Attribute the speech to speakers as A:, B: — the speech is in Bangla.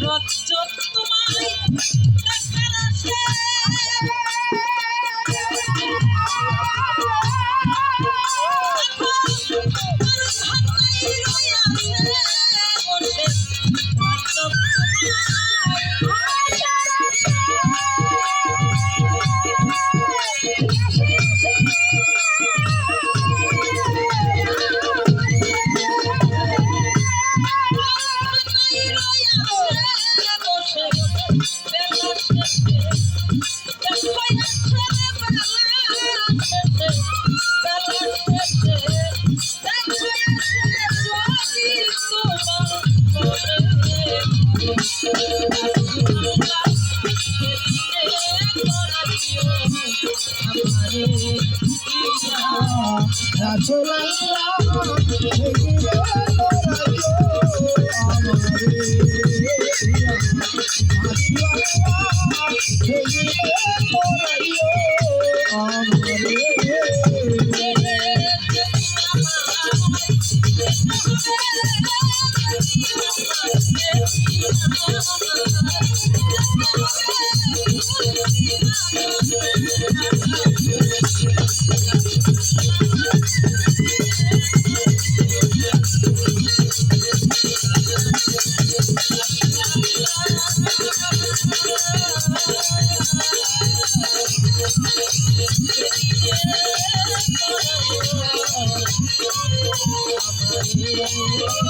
A: Rock, rock, rock.
B: রাজুল্লাহ
A: Thank you.